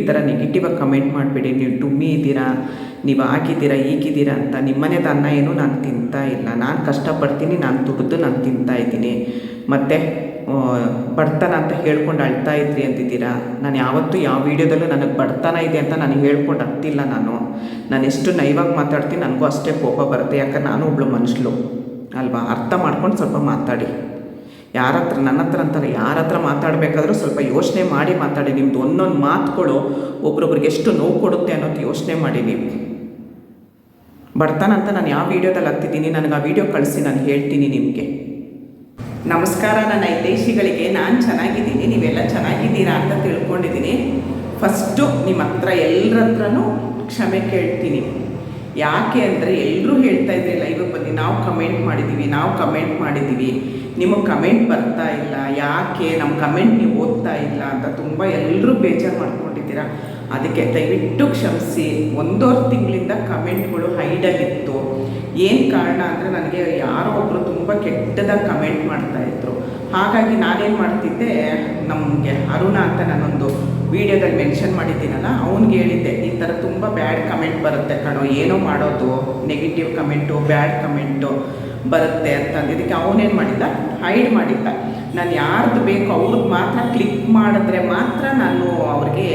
ಈ ಥರ ನೆಗೆಟಿವಾಗಿ ಕಮೆಂಟ್ ಮಾಡಬೇಡಿ. ನೀವು ಟುಮ್ಮಿ ಇದ್ದೀರಾ ನೀವು ಹಾಕಿದ್ದೀರಾ, ಈಗಿದ್ದೀರಾ ಅಂತ ನಿಮ್ಮನೇದು ಅನ್ನ ಏನು ನಾನು ತಿಂತಾ ಇಲ್ಲ. ನಾನು ಕಷ್ಟಪಡ್ತೀನಿ, ನಾನು ದುಡ್ದು ನಾನು ತಿಂತಾ ಇದ್ದೀನಿ. ಮತ್ತು ಬಡತನ ಅಂತ ಹೇಳ್ಕೊಂಡು ಅಳ್ತಾ ಇದ್ರಿ ಅಂತಿದ್ದೀರಾ ನಾನು ಯಾವತ್ತೂ ಯಾವ ವೀಡಿಯೋದಲ್ಲೂ ನನಗೆ ಬಡತನ ಇದೆ ಅಂತ ನಾನು ಹೇಳ್ಕೊಂಡು ಹತ್ತಿಲ್ಲ ನಾನು. ನಾನು ಎಷ್ಟು ನೈವಾಗಿ ಮಾತಾಡ್ತೀನಿ, ನನಗೂ ಅಷ್ಟೇ ಕೋಪ ಬರುತ್ತೆ. ಯಾಕಂದ್ರೆ ನಾನು ಒಬ್ಳು ಮನುಷ್ಯಳು. ಅಲ್ವಾ? ಅರ್ಥ ಮಾಡ್ಕೊಂಡು ಸ್ವಲ್ಪ ಮಾತಾಡಿ. ಯಾರ ಹತ್ರ ನನ್ನ ಹತ್ರ ಅಂತಾರೆ ಯಾರ ಹತ್ರ ಮಾತಾಡಬೇಕಾದ್ರೂ ಸ್ವಲ್ಪ ಯೋಚನೆ ಮಾಡಿ ಮಾತಾಡಿ, ನಿಮ್ದು ಒಂದೊಂದು ಮಾತುಗಳು ಒಬ್ರೊಬ್ರಿಗೆ ಎಷ್ಟು ನೋವು ಕೊಡುತ್ತೆ ಅನ್ನೋದು ಯೋಚನೆ ಮಾಡಿ ನೀವು. ಬಡತನ ಅಂತ ನಾನು ಯಾವ ವೀಡಿಯೋದಲ್ಲಿ ಹತ್ತಿದ್ದೀನಿ ನನಗೆ ಆ ವಿಡಿಯೋ ಕಳಿಸಿ, ನಾನು ಹೇಳ್ತೀನಿ ನಿಮಗೆ. ನಮಸ್ಕಾರ, ನನ್ನ ಹಿತೈಷಿಗಳಿಗೆ ನಾನು ಚೆನ್ನಾಗಿದ್ದೀನಿ, ನೀವೆಲ್ಲ ಚೆನ್ನಾಗಿದ್ದೀರಾ ಅಂತ ತಿಳ್ಕೊಂಡಿದ್ದೀನಿ. ಫಸ್ಟು ನಿಮ್ಮ ಹತ್ರ ಎಲ್ಲರ ಹತ್ರನೂ ಕ್ಷಮೆ ಕೇಳ್ತೀನಿ. ಯಾಕೆ ಅಂದರೆ ಎಲ್ಲರೂ ಹೇಳ್ತಾ ಇದ್ರೆ ಲೈವ್ ಬನ್ನಿ, ನಾವು ಕಮೆಂಟ್ ಮಾಡಿದ್ದೀವಿ ನಾವು ಕಮೆಂಟ್ ಮಾಡಿದ್ದೀವಿ ನಿಮಗೆ ಕಮೆಂಟ್ ಬರ್ತಾ ಇಲ್ಲ. ಯಾಕೆ? ನಮ್ಮ ಕಮೆಂಟ್ ನೀವು ಓದ್ತಾ ಇಲ್ಲ. ಅಂತ ತುಂಬ ಎಲ್ಲರೂ ಬೇಜಾರು ಮಾಡ್ಕೊಂಡಿದ್ದೀರಾ? ಅದಕ್ಕೆ ದಯವಿಟ್ಟು ಕ್ಷಮಿಸಿ. ಒಂದೂವರೆ ತಿಂಗಳಿಂದ ಕಮೆಂಟ್ಗಳು ಹೈಡಲ್ಲಿತ್ತು ಏನು ಕಾರಣ ಅಂದರೆ ನನಗೆ ಯಾರೋ ಒಬ್ಬರು ತುಂಬ ಕೆಟ್ಟದಾಗಿ ಕಮೆಂಟ್ ಮಾಡ್ತಾಯಿದ್ರು ಹಾಗಾಗಿ ನಾನೇನು ಮಾಡ್ತಿದ್ದೆ, ನಮಗೆ ಅರುಣ ಅಂತ ನಾನೊಂದು ವೀಡಿಯೋದಲ್ಲಿ ಮೆನ್ಷನ್ ಮಾಡಿದ್ದೀನಲ್ಲ, ಅವ್ನಿಗೆ ಹೇಳಿದ್ದೆ, ಈ ಥರ ತುಂಬ ಬ್ಯಾಡ್ ಕಮೆಂಟ್ ಬರುತ್ತೆ ಕಣೋ, ಏನೋ ಮಾಡೋದು ನೆಗೆಟಿವ್ ಕಮೆಂಟು ಬ್ಯಾಡ್ ಕಮೆಂಟು ಬರುತ್ತೆ ಅಂತ. ಅಂದಿದ್ದಕ್ಕೆ ಅವನೇನು ಮಾಡಿದ್ದ? ಹೈಡ್ ಮಾಡಿದ್ದ. ನಾನು ಯಾರ್ದು ಬೇಕು ಅವ್ರಿಗೆ ಮಾತ್ರ ಕ್ಲಿಕ್ ಮಾಡಿದ್ರೆ ಮಾತ್ರ ನಾನು ಅವ್ರಿಗೆ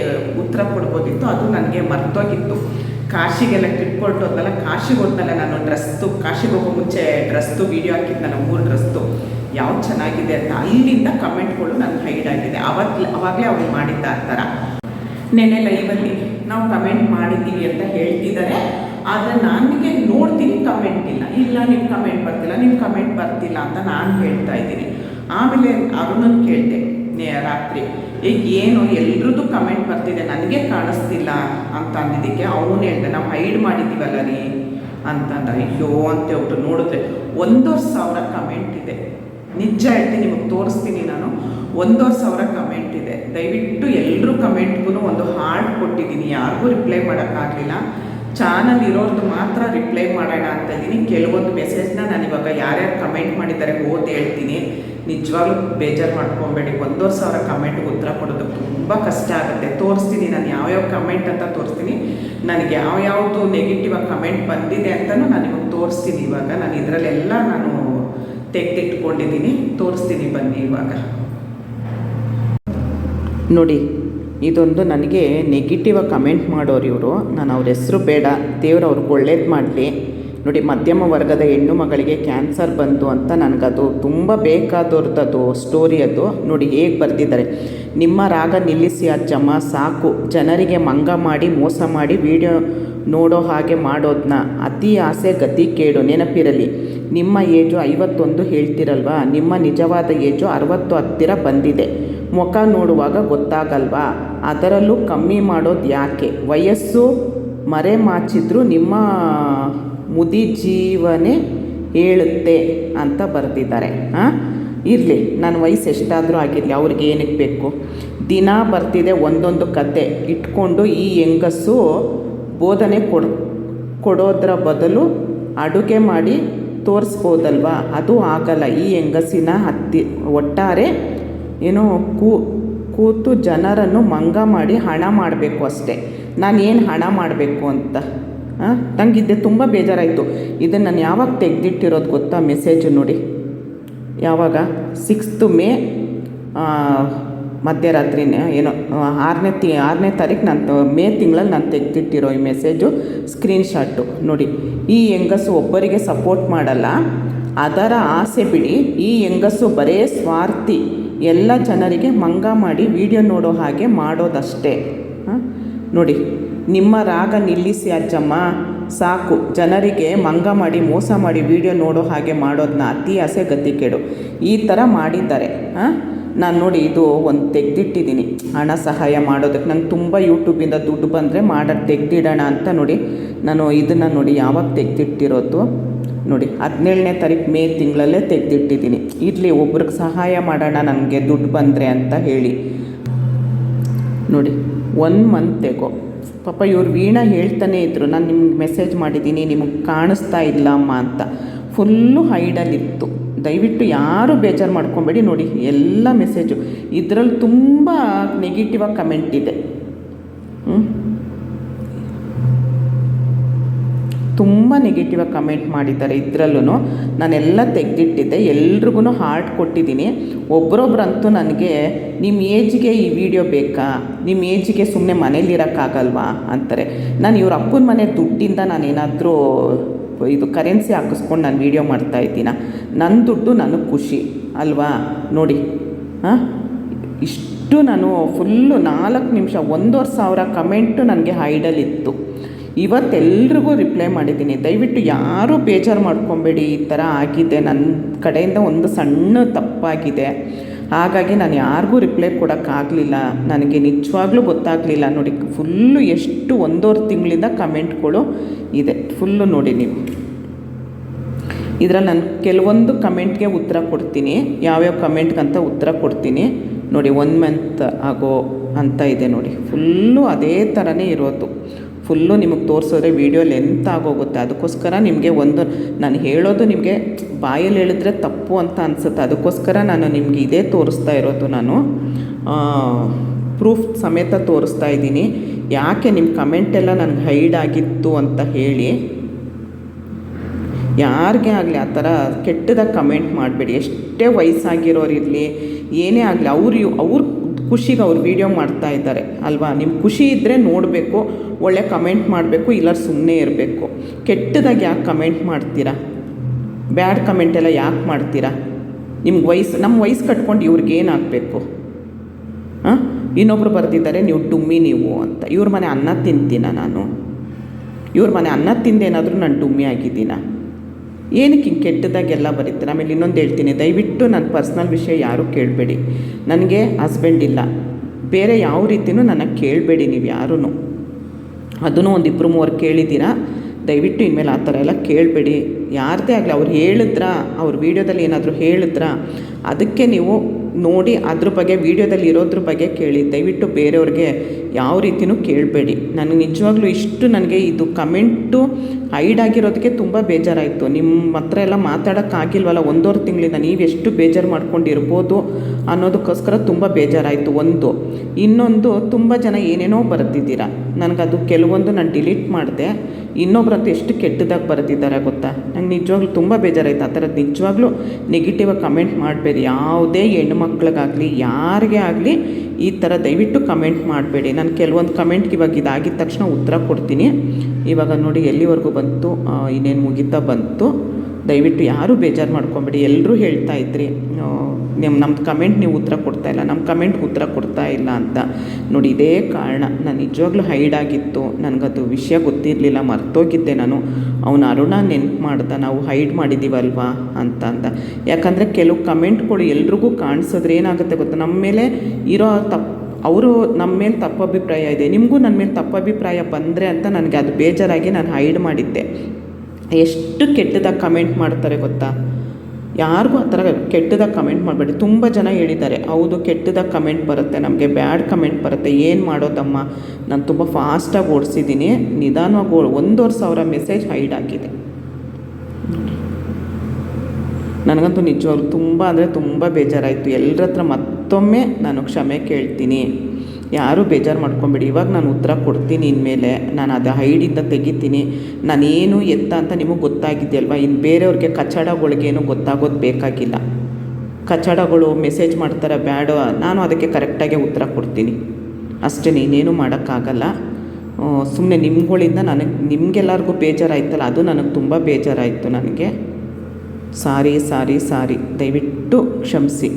ಉತ್ತರ ಕೊಡ್ಬೋದಿತ್ತು, ಅದು ನನಗೆ ಮರ್ತೋಗಿತ್ತು. ಕಾಶಿಗೆಲ್ಲ ಟ್ರಿಪ್ ಹೊರಟೋದ್ನಲ್ಲ, ಕಾಶಿಗೆ ಹೋದ್ಮೇಲೆ ನಾನು ಡ್ರೆಸ್ತು ಕಾಶಿಗೆ ಹೋಗೋ ಮುಂಚೆ ಡ್ರೆಸ್ತು ವೀಡಿಯೋ ಹಾಕಿದ್ನಲ್ಲ ಮೂರು ಡ್ರೆಸ್ತು ಯಾವ್ದು ಚೆನ್ನಾಗಿದೆ ಅಂತ ಅಲ್ಲಿಂದ ಕಮೆಂಟ್ಗಳು ನನಗೆ ಹೈಡ್ ಆಗಿದೆ. ಅವಾಗ ಅವಾಗಲೇ ಅವ್ರು ಮಾಡಿದ್ದ ಆ ಥರ ನೆನೆ ಲೈವಲ್ಲಿ ನಾವು ಕಮೆಂಟ್ ಮಾಡಿದ್ದೀವಿ ಅಂತ ಹೇಳ್ತಿದ್ದಾರೆ ಆದರೆ ನನಗೆ ನೋಡ್ತೀನಿ ಕಮೆಂಟ್ ಇಲ್ಲ. ಇಲ್ಲ ನಿಮ್ಮ ಕಮೆಂಟ್ ಬರ್ತಿಲ್ಲ ನಿಮ್ಮ ಕಮೆಂಟ್ ಬರ್ತಿಲ್ಲ ಅಂತ ನಾನು ಹೇಳ್ತಾ ಇದ್ದೀನಿ. ಆಮೇಲೆ ಅರುಣನ್ ಕೇಳಿದೆ ರಾತ್ರಿ. ಈಗ ಏನು ಎಲ್ರದ್ದು ಕಮೆಂಟ್ ಬರ್ತಿದೆ, ನನಗೆ ಕಾಣಿಸ್ತಿಲ್ಲ ಅಂತ ಅಂದಿದ್ದಕ್ಕೆ ಅವನು ಹೇಳ್ದೆ, ನಾವು ಹೈಡ್ ಮಾಡಿದ್ದೀವಲ್ಲ ರೀ ಅಂತಂದ ಅಯ್ಯೋ ಅಂತ ಹೇಳ್ಬಿಟ್ಟು ನೋಡಿದ್ರೆ ಒಂದೂವರೆ ಸಾವಿರ ಕಮೆಂಟ್ ಇದೆ. ನಿಜ ಹೇಳ್ತೀನಿ, ನಿಮಗೆ ತೋರಿಸ್ತೀನಿ ನಾನು. ಒಂದೂವರೆ ಸಾವಿರ ಕಮೆಂಟ್ ಇದೆ. ದಯವಿಟ್ಟು ಎಲ್ಲರೂ ಕಮೆಂಟ್ಗೂ ಒಂದು ಹಾರ್ಟ್ ಕೊಟ್ಟಿದ್ದೀನಿ. ಯಾರಿಗೂ ರಿಪ್ಲೈ ಮಾಡೋಕ್ಕಾಗಲಿಲ್ಲ ಚಾನಲ್ ಇರೋರ್ದು ಮಾತ್ರ ರಿಪ್ಲೈ ಮಾಡೋಣ ಅಂತ ಇದ್ದೀನಿ. ಕೆಲವೊಂದು ಮೆಸೇಜ್ನ ನಾನು ಇವಾಗ ಯಾರ್ಯಾರು ಕಮೆಂಟ್ ಮಾಡಿದ್ದಾರೆ ಓದಿ ಹೇಳ್ತೀನಿ. ನಿಜವಾಗ್ಲೂ ಬೇಜಾರು ಮಾಡ್ಕೊಬೇಡಿ. ಒಂದೂವರೆ ಸಾವಿರ ಕಮೆಂಟ್ಗೆ ಉತ್ತರ ಕೊಡೋದು ತುಂಬ ಕಷ್ಟ ಆಗುತ್ತೆ. ತೋರಿಸ್ತೀನಿ, ನಾನು ಯಾವ್ಯಾವ ಕಮೆಂಟ್ ಅಂತ ತೋರಿಸ್ತೀನಿ. ನನಗೆ ಯಾವ್ಯಾವುದು ನೆಗೆಟಿವ್ ಆಗಿ ಕಮೆಂಟ್ ಬಂದಿದೆ ಅಂತಲೂ ನಾನು ನಿಮಗೆ ತೋರಿಸ್ತೀನಿ ಇವಾಗ. ನಾನು ಇದರಲ್ಲೆಲ್ಲ ನಾನು ತೆಗೆದಿಟ್ಕೊಂಡಿದ್ದೀನಿ. ತೋರಿಸ್ತೀನಿ ಬನ್ನಿ ಇವಾಗ. ನೋಡಿ, ಇದೊಂದು ನನಗೆ ನೆಗೆಟಿವ್ ಕಮೆಂಟ್ ಮಾಡೋರು ಇವರು. ನಾನು ಅವ್ರ ಹೆಸರು ಬೇಡ. ದೇವ್ರು ಅವ್ರಿಗೆ ಒಳ್ಳೇದು ಮಾಡಲಿ. ನೋಡಿ, ಮಧ್ಯಮ ವರ್ಗದ ಹೆಣ್ಣು ಮಗಳಿಗೆ ಕ್ಯಾನ್ಸರ್ ಬಂತು ಅಂತ ನನಗದು ತುಂಬ ಬೇಕಾದವ್ರದ್ದು ಸ್ಟೋರಿ ಅದು. ನೋಡಿ, ಹೇಗೆ ಬರೆದಿದ್ದಾರೆ. ನಿಮ್ಮ ರಾಗ ನಿಲ್ಲಿಸಿ ಅಜ್ಜಮ್ಮ ಸಾಕು. ಜನರಿಗೆ ಮಂಗ ಮಾಡಿ, ಮೋಸ ಮಾಡಿ ವಿಡಿಯೋ ನೋಡೋ ಹಾಗೆ ಮಾಡೋದನ್ನ ಅತಿ ಆಸೆ, ಗತಿ ಕೇಡು, ನೆನಪಿರಲಿ. ನಿಮ್ಮ ಏಜು ಐವತ್ತೊಂದು ಹೇಳ್ತಿರಲ್ವಾ? ನಿಮ್ಮ ನಿಜವಾದ ಏಜು ಅರವತ್ತು ಹತ್ತಿರ ಬಂದಿದೆ. ಮುಖ ನೋಡುವಾಗ ಗೊತ್ತಾಗಲ್ವಾ? ಅದರಲ್ಲೂ ಕಮ್ಮಿ ಮಾಡೋದು ಯಾಕೆ? ವಯಸ್ಸು ಮರೆ ಮಾಚಿದ್ರು ನಿಮ್ಮ ಮುದಿ ಜೀವನೇ ಹೇಳುತ್ತೆ ಅಂತ ಬರೆದಿದ್ದಾರೆ. ಹಾಂ ಇರಲಿ ನನ್ನ ವಯಸ್ಸು ಎಷ್ಟಾದರೂ ಆಗಿರಲಿ, ಅವ್ರಿಗೆ ಏನಕ್ಕೆ ಬೇಕು? ದಿನ ಬರ್ತಿದೆ ಒಂದೊಂದು ಕತೆ. ಇಟ್ಕೊಂಡು ಈ ಹೆಂಗಸು ಬೋಧನೆ ಕೊಡ್, ಕೊಡೋದ್ರ ಬದಲು ಅಡುಗೆ ಮಾಡಿ ತೋರಿಸ್ಬೋದಲ್ವ? ಅದು ಆಗಲ್ಲ. ಈ ಹೆಂಗಸಿನ ಹತ್ತಿ, ಒಟ್ಟಾರೆ ಏನೋ ಕೂ, ಕೂತು ಜನರನ್ನು ಮಂಗ ಮಾಡಿ ಹಣ ಮಾಡಬೇಕು ಅಷ್ಟೆ. ನಾನು ಏನು ಹಣ ಮಾಡಬೇಕು ಅಂತ? ನನಗಿದ್ದೆ ತುಂಬ ಬೇಜಾರಾಯಿತು. ಇದನ್ನು ನಾನು ಯಾವಾಗ ತೆಗೆದಿಟ್ಟಿರೋದು ಗೊತ್ತಾ? ಮೆಸೇಜು ನೋಡಿ. ಯಾವಾಗ? ಸಿಕ್ಸ್ತು ಮೇ ಮಧ್ಯರಾತ್ರಿನೇ, ಏನೋ ಆರನೇ ತಿ, ಆರನೇ ತಾರೀಕು ನಾನು ಮೇ ತಿಂಗಳಲ್ಲಿ ನಾನು ತೆಗೆದಿಟ್ಟಿರೋ ಈ ಮೆಸೇಜು ಸ್ಕ್ರೀನ್ಶಾಟು ನೋಡಿ. ಈ ಹೆಂಗಸು ಒಬ್ಬರಿಗೆ ಸಪೋರ್ಟ್ ಮಾಡಲ್ಲ. ಅದರ ಆಸೆ ಬಿಡಿ. ಈ ಹೆಂಗಸು ಬರೇ ಸ್ವಾರ್ಥಿ. ಎಲ್ಲ ಜನರಿಗೆ ಮಂಗ ಮಾಡಿ ವಿಡಿಯೋ ನೋಡೋ ಹಾಗೆ ಮಾಡೋದಷ್ಟೇ. ನೋಡಿ. ನಿಮ್ಮ ರಾಗ ನಿಲ್ಲಿಸಿ ಅಜ್ಜಮ್ಮ. ಸಾಕು. ಜನರಿಗೆ ಮಂಗ ಮಾಡಿ, ಮೋಸ ಮಾಡಿ ವಿಡಿಯೋ ನೋಡೋ ಹಾಗೆ ಮಾಡೋದನ್ನ ಅತಿ ಆಸೆ ಗತಿ ಕೇಡು. ಈ ಥರ ಮಾಡಿದ್ದಾರೆ. ಹಾಂ ನಾನು ನೋಡಿ ಇದು ಒಂದು ತೆಗೆದಿಟ್ಟಿದ್ದೀನಿ ಹಣ ಸಹಾಯ ಮಾಡೋದಕ್ಕೆ ನಂಗೆ ತುಂಬ ಯೂಟ್ಯೂಬಿಂದ ದುಡ್ಡು ಬಂದರೆ ಮಾಡೋದು ತೆಗೆದಿಡೋಣ ಅಂತ ನೋಡಿ. ನಾನು ಇದನ್ನು ನೋಡಿ ಯಾವಾಗ ತೆಗೆದಿಟ್ಟಿರೋದು ನೋಡಿ. ಹದಿನೇಳನೇ ತಾರೀಕು ಮೇ ತಿಂಗಳಲ್ಲೇ ತೆಗೆದಿಟ್ಟಿದ್ದೀನಿ ಇರಲಿ, ಒಬ್ರಿಗೆ ಸಹಾಯ ಮಾಡೋಣ, ನನಗೆ ದುಡ್ಡು ಬಂದರೆ ಅಂತ ಹೇಳಿ. ನೋಡಿ ಒನ್ ಮಂತೆಗೋ ಪಾಪ ಇವ್ರು ವೀಣಾ ಹೇಳ್ತಾನೆ ಇದ್ದರು ನಾನು ನಿಮ್ಗೆ ಮೆಸೇಜ್ ಮಾಡಿದ್ದೀನಿ ನಿಮಗೆ ಕಾಣಿಸ್ತಾ ಇಲ್ಲ ಅಮ್ಮ ಅಂತ. ಫುಲ್ಲು ಹೈಡಲ್ಲಿತ್ತು ದಯವಿಟ್ಟು ಯಾರು ಬೇಜಾರು ಮಾಡ್ಕೊಬೇಡಿ ನೋಡಿ, ಎಲ್ಲ ಮೆಸೇಜು ಇದರಲ್ಲಿ ತುಂಬ ನೆಗೆಟಿವಾಗಿ ಕಮೆಂಟ್ ಇದೆ. ಹ್ಞೂ ತುಂಬ ನೆಗೆಟಿವ್ ಕಮೆಂಟ್ ಮಾಡಿದ್ದಾರೆ ಇದರಲ್ಲೂ ನಾನೆಲ್ಲ ತೆಗೆದಿಟ್ಟಿದ್ದೆ. ಎಲ್ರಿಗೂ ಹಾರ್ಟ್ ಕೊಟ್ಟಿದ್ದೀನಿ. ಒಬ್ಬರೊಬ್ರಂತೂ ನನಗೆ ನಿಮ್ಮ ಏಜಿಗೆ ಈ ವಿಡಿಯೋ ಬೇಕಾ? ನಿಮ್ಮ ಏಜಿಗೆ ಸುಮ್ಮನೆ ಮನೇಲಿರೋಕ್ಕಾಗಲ್ವಾ ಅಂತಾರೆ. ನಾನು ಇವ್ರ ಅಪ್ಪನ ಮನೆ ದುಡ್ಡಿಂದ ನಾನೇನಾದರೂ ಇದು ಕರೆನ್ಸಿ ಹಾಕಿಸ್ಕೊಂಡು ನಾನು ವೀಡಿಯೋ ಇದ್ದೀನ? ನನ್ನ ದುಡ್ಡು ನನಗೆ ಖುಷಿ, ಅಲ್ವಾ? ನೋಡಿ. ಹಾಂ? ಇಷ್ಟು ನಾನು ಫುಲ್ಲು ನಾಲ್ಕು ನಿಮಿಷ, ಒಂದೂವರೆ ಸಾವಿರ ಕಮೆಂಟು ನನಗೆ ಹೈಡಲ್ಲಿತ್ತು ಇವತ್ತೆಲ್ರಿಗೂ ರಿಪ್ಲೈ ಮಾಡಿದ್ದೀನಿ. ದಯವಿಟ್ಟು ಯಾರೂ ಬೇಜಾರು ಮಾಡ್ಕೊಬೇಡಿ. ಈ ಥರ ಆಗಿದೆ. ನನ್ನ ಕಡೆಯಿಂದ ಒಂದು ಸಣ್ಣ ತಪ್ಪಾಗಿದೆ. ಹಾಗಾಗಿ ನಾನು ಯಾರಿಗೂ ರಿಪ್ಲೈ ಕೊಡೋಕ್ಕಾಗಲಿಲ್ಲ ನನಗೆ ನಿಜವಾಗ್ಲೂ ಗೊತ್ತಾಗಲಿಲ್ಲ. ನೋಡಿ ಫುಲ್ಲು ಎಷ್ಟು ಒಂದೂವರೆ ತಿಂಗಳಿಂದ ಕಮೆಂಟ್ಗಳು ಇದೆ. ಫುಲ್ಲು ನೋಡಿ ನೀವು. ಇದರಲ್ಲಿ ನಾನು ಕೆಲವೊಂದು ಕಮೆಂಟ್ಗೆ ಉತ್ತರ ಕೊಡ್ತೀನಿ. ಯಾವ್ಯಾವ ಕಮೆಂಟ್ಗಂತ ಉತ್ತರ ಕೊಡ್ತೀನಿ. ನೋಡಿ ಒನ್ ಮಂತ್ ಆಗೋ ಅಂತ ಇದೆ ನೋಡಿ. ಫುಲ್ಲು ಅದೇ ಥರನೇ ಇರೋದು. ಫುಲ್ಲು ನಿಮಗೆ ತೋರಿಸಿದ್ರೆ ವೀಡಿಯೋ ಲೆಂತ್ ಆಗೋಗುತ್ತೆ. ಅದಕ್ಕೋಸ್ಕರ ನಿಮಗೆ ಒಂದು, ನಾನು ಹೇಳೋದು ನಿಮಗೆ ಬಾಯಲ್ಲಿ ಹೇಳಿದ್ರೆ ತಪ್ಪು ಅಂತ ಅನಿಸುತ್ತೆ. ಅದಕ್ಕೋಸ್ಕರ ನಾನು ನಿಮಗೆ ಇದೇ ತೋರಿಸ್ತಾ ಇರೋದು ನಾನು. ಪ್ರೂಫ್ ಸಮೇತ ತೋರಿಸ್ತಾ ಇದ್ದೀನಿ. ಯಾಕೆ ನಿಮ್ಮ ಕಮೆಂಟೆಲ್ಲ ನನಗೆ ಹೈಡ್ ಆಗಿತ್ತು ಅಂತ ಹೇಳಿ. ಯಾರಿಗೆ ಆಗಲಿ ಆ ಥರ ಕೆಟ್ಟದಾಗಿ ಕಮೆಂಟ್ ಮಾಡಬೇಡಿ. ಎಷ್ಟೇ ವಯಸ್ಸಾಗಿರೋರಿರಲಿ ಏನೇ ಆಗಲಿ, ಅವ್ರು ಅವ್ರ ಖುಷಿಗೆ ಅವ್ರು ವೀಡಿಯೋ ಮಾಡ್ತಾ ಇದ್ದಾರೆ, ಅಲ್ವಾ? ನಿಮ್ಮ ಖುಷಿ ಇದ್ದರೆ ನೋಡಬೇಕು. ಒಳ್ಳೆ ಕಮೆಂಟ್ ಮಾಡಬೇಕು ಇಲ್ಲ ಸುಮ್ಮನೆ ಇರಬೇಕು. ಕೆಟ್ಟದಾಗಿ ಯಾಕೆ ಕಮೆಂಟ್ ಮಾಡ್ತೀರಾ? ಬ್ಯಾಡ್ ಕಮೆಂಟ್ ಎಲ್ಲ ಯಾಕೆ ಮಾಡ್ತೀರಾ? ನಿಮ್ಗೆ ವಯಸ್ಸು ನಮ್ಮ ವಯಸ್ಸು ಕಟ್ಕೊಂಡು ಇವ್ರಿಗೆ ಏನು ಆಗಬೇಕು? ಹಾಂ? ಇನ್ನೊಬ್ರು ಬರ್ತಿದ್ದಾರೆ ನೀವು ಡುಮ್ಮಿ ನೀವು ಅಂತ. ಇವ್ರ ಮನೆ ಅನ್ನ ತಿಂತೀನ ನಾನು? ಇವ್ರ ಮನೆ ಅನ್ನ ತಿಂದೇನಾದರೂ ನಾನು ಡುಮ್ಮಿ ಆಗಿದ್ದೀನ? ಏನಕ್ಕೆ ಹಿಂಗೆ ಕೆಟ್ಟದಾಗೆಲ್ಲ ಬರೀತಾರೆ? ಆಮೇಲೆ ಇನ್ನೊಂದು ಹೇಳ್ತೀನಿ. ದಯವಿಟ್ಟು ನನ್ನ ಪರ್ಸ್ನಲ್ ವಿಷಯ ಯಾರೂ ಕೇಳಬೇಡಿ. ನನಗೆ ಹಸ್ಬೆಂಡ್ ಇಲ್ಲ. ಬೇರೆ ಯಾವ ರೀತಿಯೂ ನನಗೆ ಕೇಳಬೇಡಿ ನೀವು ಯಾರೂ ಅದನ್ನು ಒಂದು ಇಬ್ಬರು ಮೂವರು ಕೇಳಿದ್ದೀರಾ? ದಯವಿಟ್ಟು ಇನ್ಮೇಲೆ ಆ ಥರ ಎಲ್ಲ ಕೇಳಬೇಡಿ. ಯಾರದೇ ಆಗಲಿ ಅವ್ರು ಹೇಳಿದ್ರಾ? ಅವ್ರ ವೀಡಿಯೋದಲ್ಲಿ ಏನಾದರೂ ಹೇಳಿದ್ರಾ? ಅದಕ್ಕೆ ನೀವು ನೋಡಿ ಅದ್ರ ಬಗ್ಗೆ, ವೀಡಿಯೋದಲ್ಲಿ ಇರೋದ್ರ ಬಗ್ಗೆ ಕೇಳಿ. ದಯವಿಟ್ಟು ಬೇರೆಯವ್ರಿಗೆ ಯಾವ ರೀತಿಯೂ ಕೇಳಬೇಡಿ. ನನಗೆ ನಿಜವಾಗ್ಲೂ ಇಷ್ಟು ನನಗೆ ಇದು ಕಮೆಂಟು ಹೈಡ್ ಆಗಿರೋದಕ್ಕೆ ತುಂಬ ಬೇಜಾರಾಯಿತು. ನಿಮ್ಮ ಹತ್ರ ಎಲ್ಲ ಮಾತಾಡೋಕ್ಕಾಗಿಲ್ವಲ್ಲ ಒಂದೂವರೆ ತಿಂಗಳಿಂದ ನೀವು ಎಷ್ಟು ಬೇಜಾರು ಮಾಡ್ಕೊಂಡಿರ್ಬೋದು ಅನ್ನೋದಕ್ಕೋಸ್ಕರ ತುಂಬ ಬೇಜಾರಾಯಿತು ಒಂದು. ಇನ್ನೊಂದು, ತುಂಬ ಜನ ಏನೇನೋ ಬರೆದಿದ್ದೀರಾ. ನನಗದು ಕೆಲವೊಂದು ನಾನು ಡಿಲೀಟ್ ಮಾಡಿದೆ. ಇನ್ನೊಬ್ರಂತೂ ಎಷ್ಟು ಕೆಟ್ಟದಾಗಿ ಬರೆದಿದ್ದಾರೆ ಗೊತ್ತಾ? ನಂಗೆ ನಿಜವಾಗ್ಲೂ ತುಂಬ ಬೇಜಾರಾಯಿತು. ಆ ಥರದ್ದು ನಿಜವಾಗ್ಲೂ ನೆಗೆಟಿವಾಗಿ ಕಮೆಂಟ್ ಮಾಡಬೇಡಿ. ಯಾವುದೇ ಹೆಣ್ಮಕ್ಳಿಗಾಗಲಿ ಯಾರಿಗೇ ಆಗಲಿ ಈ ಥರ ದಯವಿಟ್ಟು ಕಮೆಂಟ್ ಮಾಡಬೇಡಿ. ನಾನು ಕೆಲವೊಂದು ಕಮೆಂಟ್ಗೆ ಇವಾಗ ಇದಾಗಿದ ತಕ್ಷಣ ಉತ್ತರ ಕೊಡ್ತೀನಿ. ಇವಾಗ ನೋಡಿ ಎಲ್ಲಿವರೆಗೂ ಬಂತು ಇನ್ನೇನು ಮುಗಿತಾ ಬಂತು. ದಯವಿಟ್ಟು ಯಾರೂ ಬೇಜಾರು ಮಾಡ್ಕೊಬೇಡಿ. ಎಲ್ಲರೂ ಹೇಳ್ತಾ ಇದ್ರಿ. ನಿಮ್ಮ ನಮ್ಮ ಕಮೆಂಟ್ ನೀವು ಉತ್ತರ ಕೊಡ್ತಾ ಇಲ್ಲ. ನಮ್ಮ ಕಮೆಂಟ್ಗೆ ಉತ್ತರ ಕೊಡ್ತಾ ಇಲ್ಲ ಅಂತ. ನೋಡಿ, ಇದೇ ಕಾರಣ ನಾನು ನಿಜವಾಗ್ಲೂ ಹೈಡ್ ಆಗಿತ್ತು. ನನಗದು ವಿಷಯ ಗೊತ್ತಿರಲಿಲ್ಲ. ಮರ್ತೋಗಿದ್ದೆ ನಾನು. ಅವನು ಅರುಣ ನೆನ್ಪು ಮಾಡ್ದ ನಾವು ಹೈಡ್ ಮಾಡಿದ್ದೀವಲ್ವಾ ಅಂತ ಅಂದ. ಯಾಕಂದರೆ ಕೆಲವು ಕಮೆಂಟ್ಗಳು ಎಲ್ರಿಗೂ ಕಾಣಿಸಿದ್ರೆ ಏನಾಗುತ್ತೆ ಗೊತ್ತಾ? ನಮ್ಮ ಮೇಲೆ ಇರೋ ತಪ್ಪು ಅವರು ನಮ್ಮ ಮೇಲೆ ತಪ್ಪಭಿಪ್ರಾಯ ಇದೆ. ನಿಮಗೂ ನನ್ನ ಮೇಲೆ ತಪ್ಪಭಿಪ್ರಾಯ ಬಂದರೆ ಅಂತ ನನಗೆ ಅದು ಬೇಜಾರಾಗಿ ನಾನು ಹೈಡ್ ಮಾಡಿದ್ದೆ. ಎಷ್ಟು ಕೆಟ್ಟದಾಗಿ ಕಮೆಂಟ್ ಮಾಡ್ತಾರೆ ಗೊತ್ತಾ? ಯಾರಿಗೂ ಆ ಥರ ಕೆಟ್ಟದಾಗಿ ಕಮೆಂಟ್ ಮಾಡಬೇಡಿ. ತುಂಬ ಜನ ಹೇಳಿದ್ದಾರೆ, ಹೌದು ಕೆಟ್ಟದಾಗಿ ಕಮೆಂಟ್ ಬರುತ್ತೆ, ನಮಗೆ ಬ್ಯಾಡ್ ಕಮೆಂಟ್ ಬರುತ್ತೆ, ಏನು ಮಾಡೋದಮ್ಮ? ನಾನು ತುಂಬ ಫಾಸ್ಟಾಗಿ ಓಡಿಸಿದ್ದೀನಿ, ನಿಧಾನವಾಗಿ ಒಂದೂವರೆ ಸಾವಿರ ಮೆಸೇಜ್ ಹೈಡ್ ಆಗಿದೆ. ನನಗಂತೂ ನಿಜವಾಗ್ಲೂ ತುಂಬ ಅಂದರೆ ತುಂಬ ಬೇಜಾರಾಯಿತು. ಎಲ್ಲರ ಹತ್ರ ಮತ್ತೊಮ್ಮೆ ನಾನು ಕ್ಷಮೆ ಕೇಳ್ತೀನಿ. ಯಾರೂ ಬೇಜಾರು ಮಾಡ್ಕೊಬೇಡಿ. ಇವಾಗ ನಾನು ಉತ್ತರ ಕೊಡ್ತೀನಿ ಇನ್ಮೇಲೆ. ನಾನು ಅದು ಹೈಡಿಂದ ತೆಗಿತೀನಿ. ನಾನೇನು ಎತ್ತ ಅಂತ ನಿಮಗೆ ಗೊತ್ತಾಗಿದೆಯಲ್ವ? ಇನ್ನು ಬೇರೆಯವ್ರಿಗೆ ಕಚಡಗಳಿಗೇನು ಗೊತ್ತಾಗೋದು ಬೇಕಾಗಿಲ್ಲ. ಕಚಡಗಳು ಮೆಸೇಜ್ ಮಾಡ್ತಾರೆ, ಬ್ಯಾಡ. ನಾನು ಅದಕ್ಕೆ ಕರೆಕ್ಟಾಗಿ ಉತ್ತರ ಕೊಡ್ತೀನಿ. ಅಷ್ಟೇ ಇನ್ನೇನು ಮಾಡೋಕ್ಕಾಗಲ್ಲ. ಸುಮ್ಮನೆ ನಿಮ್ಗಳಿಂದ ನನಗೆ, ನಿಮಗೆಲ್ಲರಿಗೂ ಬೇಜಾರಾಯ್ತಲ್ಲ? ಅದು ನನಗೆ ತುಂಬ ಬೇಜಾರಾಯಿತು ನನಗೆ. ಸಾರಿ ಸಾರಿ ಸಾರಿ. ದಯವಿಟ್ಟು ಕ್ಷಮಿಸಿ.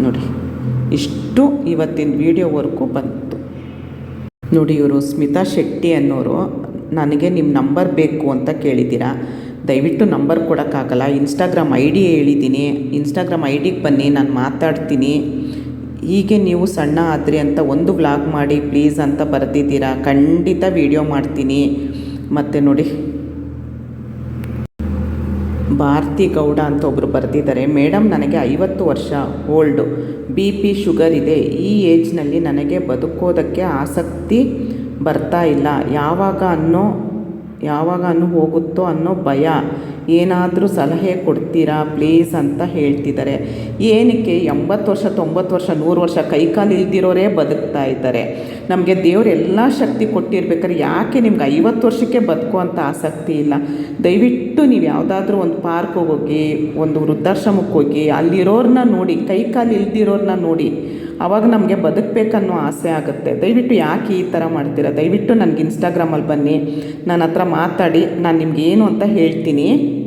ನೋಡಿ. ಇಷ್ಟು ಇವತ್ತಿನ ವೀಡಿಯೋವರೆಗೂ ಬಂತು. ನೋಡಿ ಇವರು ಸ್ಮಿತಾ ಶೆಟ್ಟಿ ಅನ್ನೋರು, ನನಗೆ ನಿಮ್ಮ ನಂಬರ್ ಬೇಕು ಅಂತ ಕೇಳಿದ್ದೀರಾ? ದಯವಿಟ್ಟು ನಂಬರ್ ಕೊಡೋಕ್ಕಾಗಲ್ಲ. ಇನ್ಸ್ಟಾಗ್ರಾಮ್ ಐ ಡಿ ಹೇಳಿದ್ದೀನಿ. ಇನ್ಸ್ಟಾಗ್ರಾಮ್ ಐ ಡಿಗೆ ಬನ್ನಿ, ನಾನು ಮಾತಾಡ್ತೀನಿ. ಹೀಗೆ ನೀವು ಸಣ್ಣ ಆದ್ರಿ ಅಂತ ಒಂದು ವ್ಲಾಗ್ ಮಾಡಿ ಪ್ಲೀಸ್ ಅಂತ ಬರೆದಿದ್ದೀರಾ? ಖಂಡಿತ ವೀಡಿಯೋ ಮಾಡ್ತೀನಿ. ಮತ್ತು ನೋಡಿ ಭಾರತಿ ಗೌಡ ಅಂತ ಒಬ್ಬರು ಬರೆದಿದ್ದಾರೆ. ಮೇಡಮ್ ನನಗೆ ಐವತ್ತು ವರ್ಷ ಓಲ್ಡು. ಬಿ ಪಿ ಶುಗರ್ ಇದೆ. ಈ ಏಜ್ನಲ್ಲಿ ನನಗೆ ಬದುಕೋದಕ್ಕೆ ಆಸಕ್ತಿ ಬರ್ತಾ ಇಲ್ಲ. ಯಾವಾಗ ಅನ್ನೋ ಯಾವಾಗ ಅನ್ನು ಹೋಗುತ್ತೋ ಅನ್ನೋ ಭಯ. ಏನಾದರೂ ಸಲಹೆ ಕೊಡ್ತೀರಾ ಪ್ಲೀಸ್ ಅಂತ ಹೇಳ್ತಿದ್ದಾರೆ. ಏನಕ್ಕೆ ಎಂಬತ್ತು ವರ್ಷ, ತೊಂಬತ್ತು ವರ್ಷ, ನೂರು ವರ್ಷ ಕೈಕಾಲು ಇಲ್ದಿರೋರೇ ಬದುಕ್ತಾ ಇದ್ದಾರೆ. ನಮಗೆ ದೇವರೆಲ್ಲ ಶಕ್ತಿ ಕೊಟ್ಟಿರ್ಬೇಕಾದ್ರೆ ಯಾಕೆ ನಿಮ್ಗೆ ಐವತ್ತು ವರ್ಷಕ್ಕೆ ಬದುಕುವಂಥ ಆಸಕ್ತಿ ಇಲ್ಲ? ದಯವಿಟ್ಟು ನೀವು ಯಾವುದಾದ್ರೂ ಒಂದು ಪಾರ್ಕ್ಗೆ ಹೋಗಿ, ಒಂದು ವೃದ್ಧಾಶ್ರಮಕ್ಕೆ ಹೋಗಿ ಅಲ್ಲಿರೋರನ್ನ ನೋಡಿ, ಕೈಕಾಲು ಇಲ್ದಿರೋರನ್ನ ನೋಡಿ. ಆವಾಗ ನಮಗೆ ಬದುಕಬೇಕನ್ನೋ ಆಸೆ ಆಗುತ್ತೆ. ದಯವಿಟ್ಟು ಯಾಕೆ ಈ ಥರ ಮಾಡ್ತೀರಾ? ದಯವಿಟ್ಟು ನನಗೆ ಇನ್ಸ್ಟಾಗ್ರಾಮಲ್ಲಿ ಬನ್ನಿ. ನನ್ನ ಹತ್ರ ಮಾತಾಡಿ. ನಾನು ನಿಮ್ಗೆ ಏನು ಅಂತ ಹೇಳ್ತೀನಿ.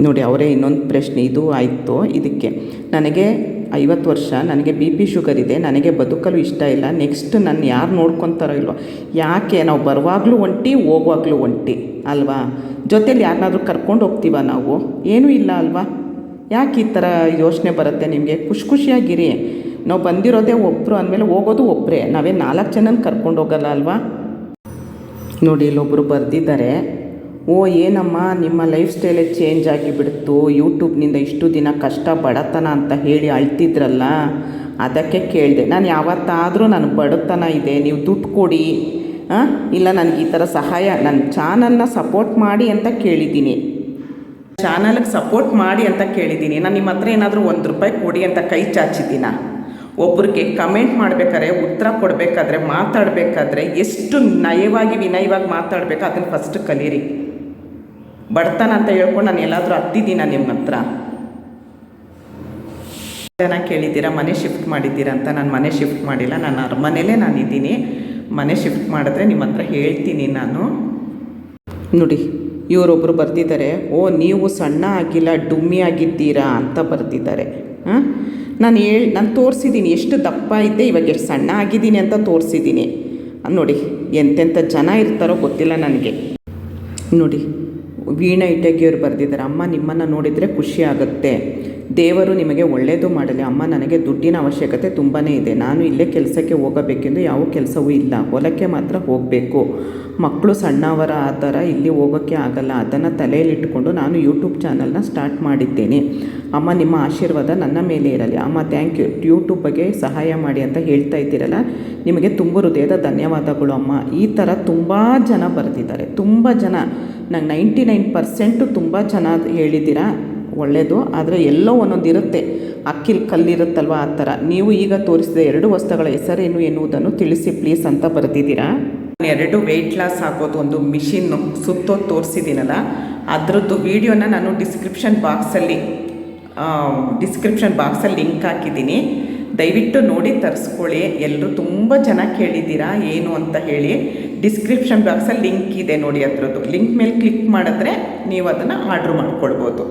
ನೋಡಿ, ಅವರೇ ಇನ್ನೊಂದು ಪ್ರಶ್ನೆ. ಇದು ಆಯಿತು. ಇದಕ್ಕೆ, ನನಗೆ ಐವತ್ತು ವರ್ಷ, ನನಗೆ ಬಿ ಪಿ ಶುಗರ್ ಇದೆ, ನನಗೆ ಬದುಕಲು ಇಷ್ಟ ಇಲ್ಲ. ನೆಕ್ಸ್ಟ್ ನಾನು ಯಾರು ನೋಡ್ಕೊತಾರೋ ಇಲ್ವೋ? ಯಾಕೆ? ನಾವು ಬರುವಾಗಲೂ ಒಂಟಿ, ಹೋಗುವಾಗಲೂ ಒಂಟಿ, ಅಲ್ವಾ? ಜೊತೇಲಿ ಯಾರನ್ನಾದರೂ ಕರ್ಕೊಂಡು ಹೋಗ್ತೀವ ನಾವು? ಏನೂ ಇಲ್ಲ, ಅಲ್ವಾ? ಯಾಕೆ ಈ ಥರ ಯೋಚನೆ ಬರುತ್ತೆ ನಿಮಗೆ? ಖುಷಿ ಖುಷಿಯಾಗಿರಿ. ನಾವು ಬಂದಿರೋದೇ ಒಬ್ಬರು ಅಂದಮೇಲೆ ಹೋಗೋದು ಒಬ್ಬರೇ ನಾವೇ ನಾಲ್ಕು ಜನನ ಕರ್ಕೊಂಡು ಹೋಗಲ್ಲ ಅಲ್ವಾ? ನೋಡಿ ಇಲ್ಲೊಬ್ಬರು ಬರೆದಿದ್ದಾರೆ. ಓ, ಏನಮ್ಮ, ನಿಮ್ಮ ಲೈಫ್ ಸ್ಟೈಲೇ ಚೇಂಜ್ ಆಗಿಬಿಡ್ತು. ಯೂಟ್ಯೂಬ್ನಿಂದ ಇಷ್ಟು ದಿನ ಕಷ್ಟ, ಬಡತನ ಅಂತ ಹೇಳಿ ಅಳ್ತಿದ್ರಲ್ಲ, ಅದಕ್ಕೆ ಕೇಳಿದೆ. ನಾನು ಯಾವತ್ತಾದರೂ ನನಗೆ ಬಡತನ ಇದೆ, ನೀವು ದುಡ್ಡು ಕೊಡಿ? ಇಲ್ಲ, ನನಗೆ ಈ ಥರ ಸಹಾಯ ನನ್ನ ಚಾನಲ್ನ ಸಪೋರ್ಟ್ ಮಾಡಿ ಅಂತ ಕೇಳಿದ್ದೀನಿ. ಚಾನಲ್ಗೆ ಸಪೋರ್ಟ್ ಮಾಡಿ ಅಂತ ಕೇಳಿದ್ದೀನಿ. ನಾನು ನಿಮ್ಮ ಹತ್ರ ಏನಾದರೂ ಒಂದು ರೂಪಾಯಿ ಕೊಡಿ ಅಂತ ಕೈ ಚಾಚಿದ್ದೀನ? ಒಬ್ರಿಗೆ ಕಮೆಂಟ್ ಮಾಡಬೇಕಾದ್ರೆ, ಉತ್ತರ ಕೊಡಬೇಕಾದ್ರೆ, ಮಾತಾಡಬೇಕಾದ್ರೆ ಎಷ್ಟು ನಯವಾಗಿ, ವಿನಯವಾಗಿ ಮಾತಾಡಬೇಕು, ಅದನ್ನು ಫಸ್ಟ್ ಕಲೀರಿ. ಬಡತನ ಅಂತ ಹೇಳ್ಕೊಂಡು ನಾನು ಎಲ್ಲಾದರೂ ಹತ್ತಿದ್ದೀನ ನಿಮ್ಮ ಹತ್ರ? ಜನ ಕೇಳಿದ್ದೀರಾ, ಮನೆ ಶಿಫ್ಟ್ ಮಾಡಿದ್ದೀರಾ ಅಂತ? ನಾನು ಮನೆ ಶಿಫ್ಟ್ ಮಾಡಿಲ್ಲ, ನಾನು ಅರಮನೆಯಲ್ಲೇ ನಾನು ಇದ್ದೀನಿ. ಮನೆ ಶಿಫ್ಟ್ ಮಾಡಿದ್ರೆ ನಿಮ್ಮ ಹತ್ರ ಹೇಳ್ತೀನಿ ನಾನು. ನೋಡಿ ಇವರೊಬ್ಬರು ಬರ್ತಿದ್ದಾರೆ ಓ, ನೀವು ಸಣ್ಣ ಆಗಿಲ್ಲ, ಡುಮ್ಮಿ ಆಗಿದ್ದೀರಾ ಅಂತ ಬರ್ತಿದ್ದಾರೆ ಹಾಂ ನಾನು ಹೇಳಿ, ನಾನು ತೋರಿಸಿದ್ದೀನಿ, ಎಷ್ಟು ದಪ್ಪ ಇದ್ದೆ ಇವಾಗ ಎಷ್ಟು ಸಣ್ಣ ಆಗಿದ್ದೀನಿ ಅಂತ ತೋರಿಸಿದ್ದೀನಿ. ನೋಡಿ ಎಂತೆಂಥ ಜನ ಇರ್ತಾರೋ ಗೊತ್ತಿಲ್ಲ ನನಗೆ. ನೋಡಿ, ವೀಣಾ ಇಟಗಿಯವ್ರು ಬರೆದಿದ್ದಾರೆ. ಅಮ್ಮ ನಿಮ್ಮನ್ನು ನೋಡಿದರೆ ಖುಷಿ ಆಗುತ್ತೆ. ದೇವರು ನಿಮಗೆ ಒಳ್ಳೆಯದು ಮಾಡಲಿ. ಅಮ್ಮ ನನಗೆ ದುಡ್ಡಿನ ಅವಶ್ಯಕತೆ ತುಂಬಾ ಇದೆ. ನಾನು ಇಲ್ಲೇ ಕೆಲಸಕ್ಕೆ ಹೋಗಬೇಕೆಂದು ಯಾವ ಕೆಲಸವೂ ಇಲ್ಲ. ಹೊಲಕ್ಕೆ ಮಾತ್ರ ಹೋಗಬೇಕು. ಮಕ್ಕಳು ಸಣ್ಣವರ ಆಧಾರ ಇಲ್ಲಿ ಹೋಗೋಕ್ಕೆ ಆಗಲ್ಲ. ಅದನ್ನು ತಲೆಯಲ್ಲಿಟ್ಟುಕೊಂಡು ನಾನು ಯೂಟ್ಯೂಬ್ ಚಾನಲ್ನ ಸ್ಟಾರ್ಟ್ ಮಾಡಿದ್ದೇನೆ. ಅಮ್ಮ ನಿಮ್ಮ ಆಶೀರ್ವಾದ ನನ್ನ ಮೇಲೆ ಇರಲಿ. ಅಮ್ಮ ಥ್ಯಾಂಕ್ ಯು ಯೂಟ್ಯೂಬ್ ಬಗ್ಗೆ ಸಹಾಯ ಮಾಡಿ ಅಂತ ಹೇಳ್ತಾ ಇದ್ದೀರಲ್ಲ? ನಿಮಗೆ ತುಂಬ ಹೃದಯದ ಧನ್ಯವಾದಗಳು ಅಮ್ಮ. ಈ ಥರ ತುಂಬ ಜನ ಬರೆದಿದ್ದಾರೆ. ತುಂಬ ಜನ. ನಂಗೆ ನೈಂಟಿ ನೈನ್ ಪರ್ಸೆಂಟು ತುಂಬ ಚೆನ್ನಾಗಿ ಹೇಳಿದ್ದೀರಾ? ಒಳ್ಳೆಯದು ಆದರೆ ಎಲ್ಲೋ ಒಂದೊಂದು ಇರುತ್ತೆ. ಅಕ್ಕಿಲ್ ಕಲ್ಲಿರುತ್ತಲ್ವ ಆ ಥರ ನೀವು ಈಗ ತೋರಿಸಿದ ಎರಡು ವಸ್ತುಗಳ ಹೆಸರೇನು ಎನ್ನುವುದನ್ನು ತಿಳಿಸಿ ಪ್ಲೀಸ್ ಅಂತ ಬರೆದಿದ್ದೀರಾ? ಎರಡು ವೆಯ್ಟ್ ಲಾಸ್ ಆಗೋದು ಒಂದು ಮಿಷಿನ್ನು ಸುತ್ತೋದು ತೋರಿಸಿದ್ದೀನಲ್ಲ, ಅದರದ್ದು ವೀಡಿಯೋನ ನಾನು ಡಿಸ್ಕ್ರಿಪ್ಷನ್ ಬಾಕ್ಸಲ್ಲಿ ಡಿಸ್ಕ್ರಿಪ್ಷನ್ ಬಾಕ್ಸಲ್ಲಿ ಲಿಂಕ್ ಹಾಕಿದ್ದೀನಿ. ದಯವಿಟ್ಟು ನೋಡಿ ತರಿಸ್ಕೊಳ್ಳಿ. ಎಲ್ಲರೂ ತುಂಬ ಜನ ಕೇಳಿದ್ದೀರಾ, ಏನು ಅಂತ ಹೇಳಿ. ಡಿಸ್ಕ್ರಿಪ್ಷನ್ ಬಾಕ್ಸಲ್ಲಿ ಲಿಂಕ್ ಇದೆ ನೋಡಿ ಅದರದ್ದು. ಲಿಂಕ್ ಮೇಲೆ ಕ್ಲಿಕ್ ಮಾಡಿದ್ರೆ ನೀವು ಅದನ್ನು ಆರ್ಡ್ರ್ ಮಾಡ್ಕೊಳ್ಬೋದು.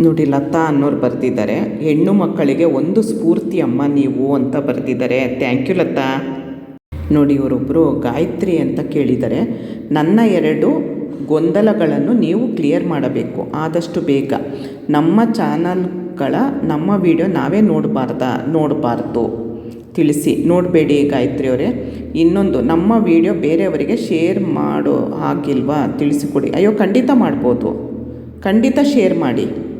ನೋಡಿ ಲತಾ ಅನ್ನೋರು ಬರೆದಿದ್ದಾರೆ. ಹೆಣ್ಣು ಮಕ್ಕಳಿಗೆ ಒಂದು ಸ್ಫೂರ್ತಿ ಅಮ್ಮ ನೀವು ಅಂತ ಬರೆದಿದ್ದಾರೆ. Thank you Lata. ನೋಡಿ ಇವರೊಬ್ಬರು ಗಾಯತ್ರಿ ಅಂತ ಕೇಳಿದ್ದಾರೆ. ನನ್ನ ಎರಡು ಗೊಂದಲಗಳನ್ನು ನೀವು ಕ್ಲಿಯರ್ ಮಾಡಬೇಕು. ಆದಷ್ಟು ಬೇಗ. ನಮ್ಮ ಚಾನಲ್ಗಳ, ನಮ್ಮ ವಿಡಿಯೋ ನಾವೇ ನೋಡಬಾರ್ದ, ನೋಡಬಾರ್ದು. ತಿಳಿಸಿ. ನೋಡಬೇಡಿ ಗಾಯತ್ರಿ ಅವರೇ. ಇನ್ನೊಂದು, ನಮ್ಮ ವಿಡಿಯೋ ಬೇರೆಯವರಿಗೆ ಶೇರ್ ಮಾಡೋ ಹಾಗಿಲ್ವಾ? ತಿಳಿಸಿಕೊಡಿ. ಅಯ್ಯೋ, ಖಂಡಿತ ಮಾಡ್ಬೋದು. ಖಂಡಿತ ಶೇರ್ ಮಾಡಿ.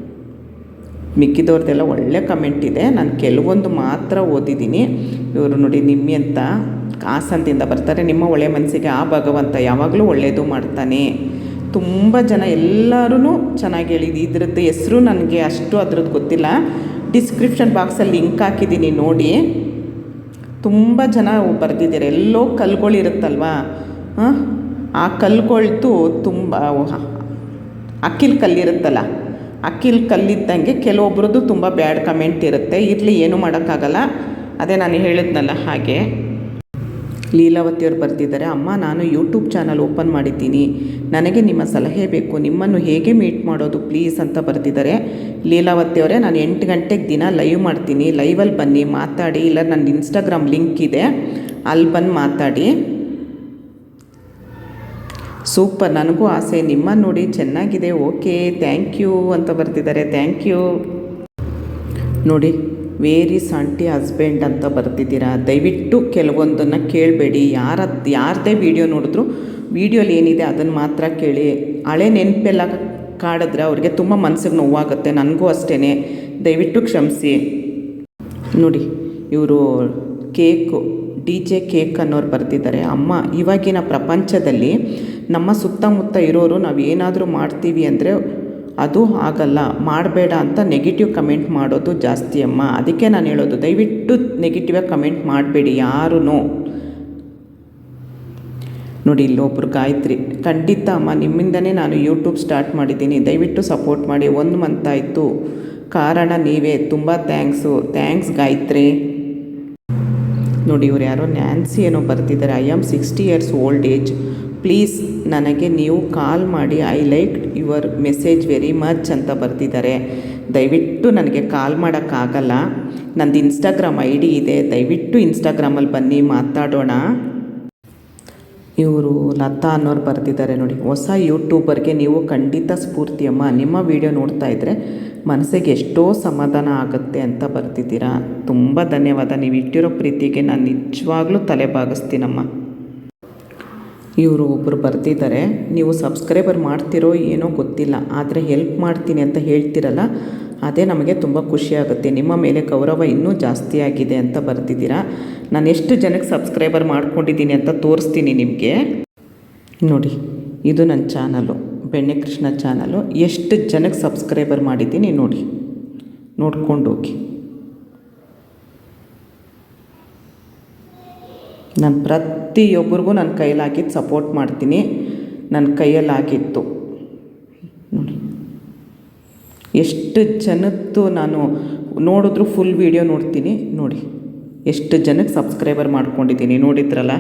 ಮಿಕ್ಕಿದವ್ರದ್ದೆಲ್ಲ ಒಳ್ಳೆ ಕಮೆಂಟ್ ಇದೆ. ನಾನು ಕೆಲವೊಂದು ಮಾತ್ರ ಓದಿದ್ದೀನಿ. ಇವರು ನೋಡಿ ನಿಮ್ಮಿ ಅಂತ ಹಾಸನದಿಂದ ಬರ್ತಾರೆ. ನಿಮ್ಮ ಒಳ್ಳೆ ಮನಸ್ಸಿಗೆ ಆ ಭಗವಂತ ಯಾವಾಗಲೂ ಒಳ್ಳೆಯದು ಮಾಡ್ತಾನೆ. ತುಂಬ ಜನ ಎಲ್ಲರೂ ಚೆನ್ನಾಗಿ ಹೇಳಿದ್ದು ಇದ್ರದ್ದು ಹೆಸರು ನನಗೆ ಅಷ್ಟು ಅದ್ರದ್ದು ಗೊತ್ತಿಲ್ಲ. ಡಿಸ್ಕ್ರಿಪ್ಷನ್ ಬಾಕ್ಸಲ್ಲಿ ಲಿಂಕ್ ಹಾಕಿದ್ದೀನಿ ನೋಡಿ. ತುಂಬ ಜನ ಬರೆದಿದ್ದಾರೆ. ಎಲ್ಲೋ ಕಲ್ಗಳಿರುತ್ತಲ್ವಾ ಹಾಂ? ಆ ಕಲ್ಗೊಳ್ತು ತುಂಬ ಅಕ್ಕಿಲ್ ಕಲ್ಲಿರುತ್ತಲ್ಲ ಅಕ್ಕಿಲ್ ಕಲ್ಲಿದ್ದಂಗೆ ಕೆಲವೊಬ್ರದ್ದು ತುಂಬ ಬ್ಯಾಡ್ ಕಮೆಂಟ್ ಇರುತ್ತೆ. ಇರಲಿ, ಏನೂ ಮಾಡೋಕ್ಕಾಗಲ್ಲ. ಅದೇ ನಾನು ಹೇಳಿದ್ನಲ್ಲ ಹಾಗೆ. ಲೀಲಾವತಿಯವ್ರು ಬರ್ತಿದ್ದಾರೆ ಅಮ್ಮ, ನಾನು ಯೂಟ್ಯೂಬ್ ಚಾನಲ್ ಓಪನ್ ಮಾಡಿದ್ದೀನಿ. ನನಗೆ ನಿಮ್ಮ ಸಲಹೆ ಬೇಕು. ನಿಮ್ಮನ್ನು ಹೇಗೆ ಮೀಟ್ ಮಾಡೋದು ಪ್ಲೀಸ್ ಅಂತ ಬರ್ತಿದ್ದಾರೆ ಲೀಲಾವತಿಯವರೇ ನಾನು ಎಂಟು ಗಂಟೆಗೆ ದಿನ ಲೈವ್ ಮಾಡ್ತೀನಿ. ಲೈವಲ್ಲಿ ಬನ್ನಿ, ಮಾತಾಡಿ. ಇಲ್ಲ, ನನ್ನ ಇನ್ಸ್ಟಾಗ್ರಾಮ್ ಲಿಂಕ್ ಇದೆ. ಅಲ್ಲಿ ಬಂದು ಮಾತಾಡಿ. ಸೂಪರ್, ನನಗೂ ಆಸೆ, ನಿಮ್ಮ ನೋಡಿ ಚೆನ್ನಾಗಿದೆ, ಓಕೆ, ಥ್ಯಾಂಕ್ ಯು ಅಂತ ಬರ್ತಿದ್ದಾರೆ, ಥ್ಯಾಂಕ್ ಯು. ನೋಡಿ, ವೇರಿ ಸಾಂಟಿ ಹಸ್ಬೆಂಡ್ ಅಂತ ಬರ್ತಿದ್ದೀರಾ? ದಯವಿಟ್ಟು ಕೆಲವೊಂದನ್ನು ಕೇಳಬೇಡಿ, ಯಾರ, ಯಾರದೇ ವೀಡಿಯೋ ನೋಡಿದ್ರು ವೀಡಿಯೋಲಿ ಏನಿದೆ ಅದನ್ನು ಮಾತ್ರ ಕೇಳಿ. ಹಳೆ ನೆನಪೆಲ್ಲ ಕಾಡಿದ್ರೆ ಅವ್ರಿಗೆ ತುಂಬ ಮನಸ್ಸಿಗೆ ನೋವಾಗುತ್ತೆ, ನನಗೂ ಅಷ್ಟೇ ದಯವಿಟ್ಟು ಕ್ಷಮಿಸಿ. ನೋಡಿ, ಇವರು ಕೇಕು, ಡಿ ಜೆ ಕೇಕ್ ಅನ್ನೋರು ಬರ್ತಿದ್ದಾರೆ. ಅಮ್ಮ, ಇವಾಗಿನ ಪ್ರಪಂಚದಲ್ಲಿ ನಮ್ಮ ಸುತ್ತಮುತ್ತ ಇರೋರು ನಾವು ಏನಾದರೂ ಮಾಡ್ತೀವಿ ಅಂದರೆ ಅದು ಆಗಲ್ಲ, ಮಾಡಬೇಡ ಅಂತ ನೆಗೆಟಿವ್ ಕಮೆಂಟ್ ಮಾಡೋದು ಜಾಸ್ತಿ ಅಮ್ಮ. ಅದಕ್ಕೆ ನಾನು ಹೇಳೋದು, ದಯವಿಟ್ಟು ನೆಗೆಟಿವಾಗಿ ಕಮೆಂಟ್ ಮಾಡಬೇಡಿ ಯಾರೂ ನೋಡಿ ಇಲ್ಲೊಬ್ರು ಗಾಯತ್ರಿ, ಖಂಡಿತ ಅಮ್ಮ, ನಿಮ್ಮಿಂದನೇ ನಾನು ಯೂಟ್ಯೂಬ್ ಸ್ಟಾರ್ಟ್ ಮಾಡಿದ್ದೀನಿ. ದಯವಿಟ್ಟು ಸಪೋರ್ಟ್ ಮಾಡಿ, ಒಂದು ಮಂತ್ ಆಯಿತು. ಕಾರಣ ನೀವೇ, ತುಂಬ ಥ್ಯಾಂಕ್ಸು ಥ್ಯಾಂಕ್ಸ್ ಗಾಯತ್ರಿ. ನೋಡಿ, ಇವ್ರು ಯಾರೋ ನ್ಯಾನ್ಸಿ ಏನೋ ಬರ್ತಿದ್ದಾರೆ. I am sixty years old age please ನನಗೆ ನೀವು ಕಾಲ್ ಮಾಡಿ, I like your message very much ಅಂತ ಬರ್ತಿದ್ದಾರೆ ದಯವಿಟ್ಟು ನನಗೆ ಕಾಲ್ ಮಾಡೋಕ್ಕಾಗಲ್ಲ. ನಂದು ಇನ್ಸ್ಟಾಗ್ರಾಮ್ ಐ ಡಿ ಇದೆ. ದಯವಿಟ್ಟು ಇನ್ಸ್ಟಾಗ್ರಾಮಲ್ಲಿ ಬನ್ನಿ, ಮಾತಾಡೋಣ. ಇವರು ಲತಾ ಅನ್ನೋರು ಬರ್ತಿದ್ದಾರೆ ನೋಡಿ. ಹೊಸ ಯೂಟ್ಯೂಬರ್ಗೆ ನೀವು ಖಂಡಿತ ಸ್ಫೂರ್ತಿಯಮ್ಮ ನಿಮ್ಮ ವಿಡಿಯೋ ನೋಡ್ತಾ ಇದ್ದರೆ ಮನಸ್ಸಿಗೆ ಎಷ್ಟೋ ಸಮಾಧಾನ ಆಗುತ್ತೆ ಅಂತ ಬರ್ತಿದ್ದೀರಾ ತುಂಬ ಧನ್ಯವಾದ. ನೀವು ಇಟ್ಟಿರೋ ಪ್ರೀತಿಗೆ ನಾನು ನಿಜವಾಗ್ಲೂ ತಲೆ ಬಾಗಿಸ್ತೀನಮ್ಮ. ಇವರು ಒಬ್ಬರು ಬರ್ತಿದ್ದಾರೆ ನೀವು ಸಬ್ಸ್ಕ್ರೈಬರ್ ಮಾಡ್ತಿರೋ ಏನೋ ಗೊತ್ತಿಲ್ಲ, ಆದರೆ ಹೆಲ್ಪ್ ಮಾಡ್ತೀನಿ ಅಂತ ಹೇಳ್ತಿರಲ್ಲ, ಅದೇ ನಮಗೆ ತುಂಬ ಖುಷಿಯಾಗುತ್ತೆ ನಿಮ್ಮ ಮೇಲೆ ಗೌರವ ಇನ್ನೂ ಜಾಸ್ತಿ ಆಗಿದೆ ಅಂತ ಬರ್ತಿದ್ದೀರಾ ನಾನು ಎಷ್ಟು ಜನಕ್ಕೆ ಸಬ್ಸ್ಕ್ರೈಬರ್ ಮಾಡ್ಕೊಂಡಿದ್ದೀನಿ ಅಂತ ತೋರಿಸ್ತೀನಿ ನಿಮಗೆ. ನೋಡಿ, ಇದು ನನ್ನ ಚಾನಲು ಬೆಣ್ಣೆ ಕೃಷ್ಣ ಚಾನಲು ಎಷ್ಟು ಜನಕ್ಕೆ ಸಬ್ಸ್ಕ್ರೈಬರ್ ಮಾಡಿದ್ದೀನಿ ನೋಡಿ. ನೋಡ್ಕೊಂಡು ಹೋಗಿ. ನಾನು ಪ್ರತಿಯೊಬ್ಬರಿಗೂ ನನ್ನ ಕೈಯಲ್ಲಿ ಸಪೋರ್ಟ್ ಮಾಡ್ತೀನಿ. ನನ್ನ ಕೈಯಲ್ಲಿ ಹಾಕಿತ್ತು ನೋಡಿ. ಎಷ್ಟು ಜನದ್ದು ನಾನು ನೋಡಿದ್ರು ಫುಲ್ ವೀಡಿಯೋ ನೋಡ್ತೀನಿ. ನೋಡಿ. ಎಷ್ಟು ಜನಕ್ಕೆ ಸಬ್ಸ್ಕ್ರೈಬರ್ ಮಾಡ್ಕೊಂಡಿದ್ದೀನಿ. ನೋಡಿದ್ರಲ್ಲ?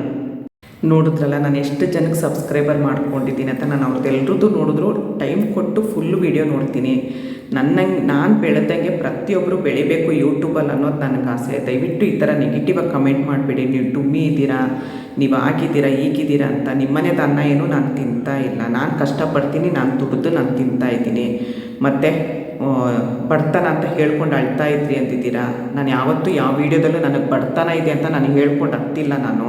ನೋಡಿದ್ರಲ್ಲ, ನಾನು ಎಷ್ಟು ಜನಕ್ಕೆ ಸಬ್ಸ್ಕ್ರೈಬರ್ ಮಾಡ್ಕೊಂಡಿದ್ದೀನಿ ಅಂತ ನಾನು ಅವ್ರದ್ದೆಲ್ರದ್ದು ನೋಡಿದ್ರು. ಟೈಮ್ ಕೊಟ್ಟು ಫುಲ್ ವೀಡಿಯೋ ನೋಡ್ತೀನಿ. ನನ್ನಂಗೆ, ನಾನು ಬೆಳೆದಂಗೆ ಪ್ರತಿಯೊಬ್ಬರು ಬೆಳಿಬೇಕು ಯೂಟ್ಯೂಬಲ್ಲಿ ಅನ್ನೋದು ನನಗೆ ಆಸೆ. ದಯವಿಟ್ಟು ಈ ಥರ ನೆಗೆಟಿವಾಗಿ ಕಮೆಂಟ್ ಮಾಡಿಬಿಡಿ. ನೀವು ಡುಮ್ಮಿ ಇದ್ದೀರಾ, ನೀವು ಆಗಿದ್ದೀರಾ ಈಗಿದ್ದೀರಾ ಅಂತ ನಿಮ್ಮನೇದ ಅನ್ನ ಏನು ನಾನು ತಿಂತಾ ಇಲ್ಲ. ನಾನು ಕಷ್ಟಪಡ್ತೀನಿ, ನಾನು ದುಡಿದು ನಾನು ತಿಂತಾ ಇದ್ದೀನಿ. ಮತ್ತು ಬಡತನ ಅಂತ ಹೇಳ್ಕೊಂಡು ಅಳ್ತಾ ಇದ್ರಿ ಅಂತಿದ್ದೀರಾ ನಾನು ಯಾವತ್ತೂ ಯಾವ ವೀಡಿಯೋದಲ್ಲೂ ನನಗೆ ಬಡತನ ಇದೆ ಅಂತ ನಾನು ಹೇಳ್ಕೊಂಡು ಅತ್ತಿಲ್ಲ ನಾನು.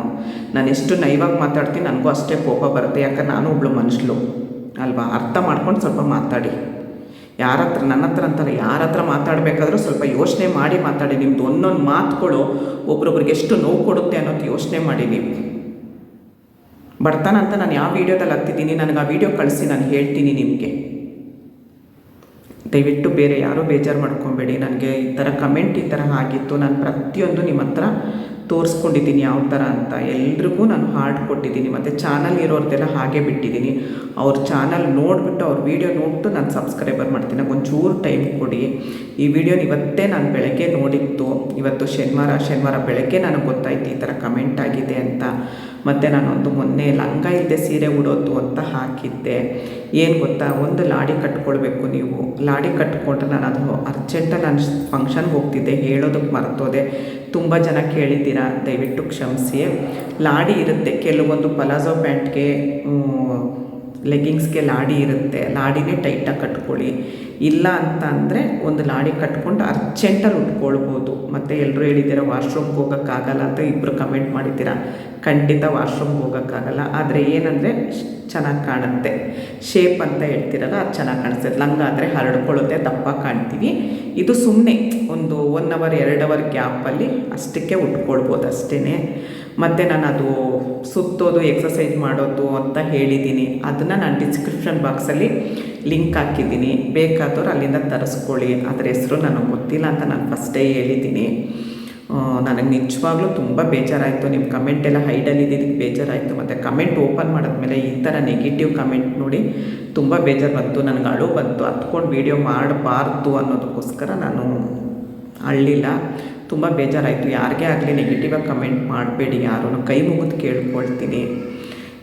ನಾನು ಎಷ್ಟು ನೈವಾಗಿ ಮಾತಾಡ್ತೀನಿ, ನನಗೂ ಅಷ್ಟೇ ಕೋಪ ಬರುತ್ತೆ. ಯಾಕಂದ್ರೆ ನಾನು ಒಬ್ಳು ಮನುಷ್ಯಳು. ಅಲ್ವಾ? ಅರ್ಥ ಮಾಡ್ಕೊಂಡು ಸ್ವಲ್ಪ ಮಾತಾಡಿ. ಯಾರ ಹತ್ರ, ನನ್ನ ಹತ್ರ ಅಂತಲ್ಲ, ಯಾರ ಹತ್ರ ಮಾತಾಡಬೇಕಾದ್ರೂ ಸ್ವಲ್ಪ ಯೋಚನೆ ಮಾಡಿ ಮಾತಾಡಿ, ನಿಮ್ದು ಒಂದೊಂದು ಮಾತುಗಳು ಒಬ್ರೊಬ್ರಿಗೆ ಎಷ್ಟು ನೋವು ಕೊಡುತ್ತೆ ಅನ್ನೋದು ಯೋಚನೆ ಮಾಡಿ ನೀವು. ಬರ್ತಾನಂತ ನಾನು ಯಾವ ವೀಡಿಯೋದಲ್ಲಿ ಹತ್ತಿದ್ದೀನಿ, ನನಗೆ ಆ ವೀಡಿಯೋ ಕಳಿಸಿ, ನಾನು ಹೇಳ್ತೀನಿ ನಿಮಗೆ. ದಯವಿಟ್ಟು ಬೇರೆ ಯಾರೂ ಬೇಜಾರು ಮಾಡ್ಕೊಬೇಡಿ, ನನಗೆ ಈ ಥರ ಕಮೆಂಟ್ ಈ ಥರ ಆಗಿತ್ತು, ನಾನು ಪ್ರತಿಯೊಂದು ನಿಮ್ಮ ಹತ್ರ ತೋರಿಸ್ಕೊಂಡಿದ್ದೀನಿ ಯಾವ ಥರ ಅಂತ. ಎಲ್ರಿಗೂ ನಾನು ಹಾರ್ಡ್ ಕೊಟ್ಟಿದ್ದೀನಿ. ಮತ್ತು ಚಾನಲ್ ಇರೋರ್ದೆಲ್ಲ ಹಾಗೆ ಬಿಟ್ಟಿದ್ದೀನಿ. ಅವ್ರ ಚಾನಲ್ ನೋಡಿಬಿಟ್ಟು ಅವ್ರ ವೀಡಿಯೋ ನೋಡ್ಬಿಟ್ಟು ನಾನು ಸಬ್ಸ್ಕ್ರೈಬರ್ ಮಾಡ್ತೀನಿ. ಒಂಚೂರು ಟೈಮ್ ಕೊಡಿ. ಈ ವಿಡಿಯೋನ ಇವತ್ತೇ ನಾನು ಬೆಳಗ್ಗೆ ನೋಡಿತ್ತು ಇವತ್ತು ಶನಿವಾರ ಶನಿವಾರ ಬೆಳಗ್ಗೆ ನನಗೆ ಗೊತ್ತಾಯ್ತು ಈ ಥರ ಕಮೆಂಟ್ ಆಗಿದೆ ಅಂತ. ಮತ್ತು ನಾನೊಂದು ಮೊನ್ನೆ ಲಂಗ ಇಲ್ಲದೆ ಸೀರೆ ಉಡೋದು ಅಂತ ಹಾಕಿದ್ದೆ. ಏನು ಗೊತ್ತಾ? ಒಂದು ಲಾಡಿ ಕಟ್ಕೊಳ್ಬೇಕು ನೀವು. ಲಾಡಿ ಕಟ್ಕೊಂಡ್ರೆ ನಾನು ಅದು ಅರ್ಜೆಂಟಾಗಿ ನಾನು ಫಂಕ್ಷನ್ಗೆ ಹೋಗ್ತಿದ್ದೆ, ಹೇಳೋದಕ್ಕೆ ಮರ್ತೋದೆ. ತುಂಬ ಜನ ಕೇಳಿದ್ದೀರಾ? ದಯವಿಟ್ಟು ಕ್ಷಮಿಸಿ. ಲಾಡಿ ಇರುತ್ತೆ, ಕೆಲವೊಂದು ಪಲಾಜೋ ಪ್ಯಾಂಟ್ಗೆ ಲೆಗ್ಗಿಂಗ್ಸ್ಗೆ ಲಾಡಿ ಇರುತ್ತೆ. ಲಾಡಿನೇ ಟೈಟಾಗಿ ಕಟ್ಕೊಳ್ಳಿ. ಇಲ್ಲ ಅಂತ ಅಂದರೆ ಒಂದು ಲಾಡಿ ಕಟ್ಕೊಂಡು ಅರ್ಜೆಂಟಲ್ಲಿ ಉಟ್ಕೊಳ್ಬೋದು. ಮತ್ತು ಎಲ್ಲರೂ ಹೇಳಿದ್ದೀರ, ವಾಶ್ರೂಮ್ಗೆ ಹೋಗೋಕ್ಕಾಗಲ್ಲ ಅಂತ ಇಬ್ಬರು ಕಮೆಂಟ್ ಮಾಡಿದ್ದೀರಾ? ಖಂಡಿತ ವಾಶ್ರೂಮ್ಗೆ ಹೋಗೋಕ್ಕಾಗಲ್ಲ. ಆದರೆ ಏನಂದರೆ ಚೆನ್ನಾಗಿ ಕಾಣುತ್ತೆ. ಶೇಪ್ ಅಂತ ಹೇಳ್ತಿರಲ್ಲ, ಅದು ಚೆನ್ನಾಗಿ ಕಾಣಿಸ್ತದೆ ಲಂಗ ಆದರೆ ಹರಡ್ಕೊಳ್ಳುತ್ತೆ, ದಪ್ಪ ಕಾಣ್ತೀವಿ. ಇದು ಸುಮ್ಮನೆ ಒಂದು ಒನ್ ಅವರ್ ಎರಡು ಅವರ್ ಗ್ಯಾಪಲ್ಲಿ ಅಷ್ಟಕ್ಕೆ ಉಟ್ಕೊಳ್ಬೋದು ಅಷ್ಟೇ ಮತ್ತು ನಾನು ಅದು ಸುತ್ತೋದು ಎಕ್ಸಸೈಸ್ ಮಾಡೋದು ಅಂತ ಹೇಳಿದ್ದೀನಿ. ಅದನ್ನು ನಾನು ಡಿಸ್ಕ್ರಿಪ್ಷನ್ ಬಾಕ್ಸಲ್ಲಿ ಲಿಂಕ್ ಹಾಕಿದ್ದೀನಿ. ಬೇಕಾದವ್ರು ಅಲ್ಲಿಂದ ತರಿಸ್ಕೊಳ್ಳಿ. ಅದ್ರ ಹೆಸರು ನನಗೆ ಗೊತ್ತಿಲ್ಲ ಅಂತ ನಾನು ಫಸ್ಟೇ ಹೇಳಿದ್ದೀನಿ. ನನಗೆ ನಿಜವಾಗ್ಲೂ ತುಂಬ ಬೇಜಾರಾಯಿತು. ನಿಮ್ಮ ಕಮೆಂಟ್ ಎಲ್ಲ ಹೈಡಲ್ಲಿ ಇದ್ದಿದ್ದಕ್ಕೆ ಬೇಜಾರಾಯಿತು. ಮತ್ತು ಕಮೆಂಟ್ ಓಪನ್ ಮಾಡಿದ್ಮೇಲೆ ಈ ಥರ ನೆಗೆಟಿವ್ ಕಮೆಂಟ್ ನೋಡಿ ತುಂಬ ಬೇಜಾರು ಬಂತು. ನನಗೆ ಅಳು ಬಂತು. ಹತ್ಕೊಂಡು ವೀಡಿಯೋ ಮಾಡಬಾರ್ದು ಅನ್ನೋದಕ್ಕೋಸ್ಕರ ನಾನು ಅಳ್ಳಿಲ್ಲ. ತುಂಬ ಬೇಜಾರಾಯಿತು. ಯಾರಿಗೇ ಆಗಲಿ ನೆಗೆಟಿವಾಗಿ ಕಮೆಂಟ್ ಮಾಡಬೇಡಿ ಯಾರೂ ಕೈ ಮುಗಿದು ಕೇಳ್ಕೊಳ್ತೀನಿ.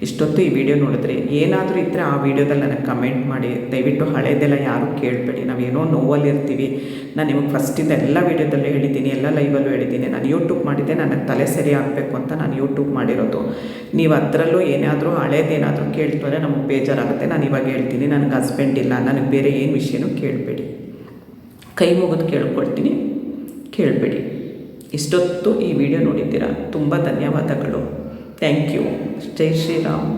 ಇಷ್ಟೊತ್ತು ಈ ವಿಡಿಯೋ ನೋಡಿದ್ರೆ, ಏನಾದರೂ ಇದ್ದರೆ ಆ ವಿಡಿಯೋದಲ್ಲಿ ನನಗೆ ಕಮೆಂಟ್ ಮಾಡಿ, ದಯವಿಟ್ಟು ಹಳೇದೆಲ್ಲ ಯಾರೂ ಕೇಳಬೇಡಿ ನಾವು ಏನೋ ನೋವಲ್ಲಿ ಇರ್ತೀವಿ ನಾನು ನಿಮಗೆ ಫಸ್ಟಿಂದ ಎಲ್ಲ ವೀಡಿಯೋದಲ್ಲೂ ಹೇಳಿದ್ದೀನಿ, ಎಲ್ಲ ಲೈವಲ್ಲೂ ಹೇಳಿದ್ದೀನಿ. ನಾನು ಯೂಟ್ಯೂಬ್ ಮಾಡಿದ್ದೆ ನನಗೆ ತಲೆ ಸರಿ ಆಗಬೇಕು ಅಂತ ನಾನು ಯೂಟ್ಯೂಬ್ ಮಾಡಿರೋದು. ನೀವು ಅದರಲ್ಲೂ ಏನಾದರೂ ಹಳೇದೇನಾದರೂ ಅಂದರೆ ನಮಗೆ ಬೇಜಾರಾಗುತ್ತೆ. ನಾನು ಇವಾಗ ಹೇಳ್ತೀನಿ, ನನಗೆ ಹಸ್ಬೆಂಡ್ ಇಲ್ಲ, ನನಗೆ ಬೇರೆ ಏನು ವಿಷಯನೂ ಕೇಳಬೇಡಿ. ಕೈ ಮುಗಿದು ಕೇಳ್ಕೊಳ್ತೀನಿ, ಕೇಳಬೇಡಿ. ಇಷ್ಟೊತ್ತು ಈ ವಿಡಿಯೋ ನೋಡಿದ್ದೀರಾ. ತುಂಬ ಧನ್ಯವಾದಗಳು. Thank you Jai Shriram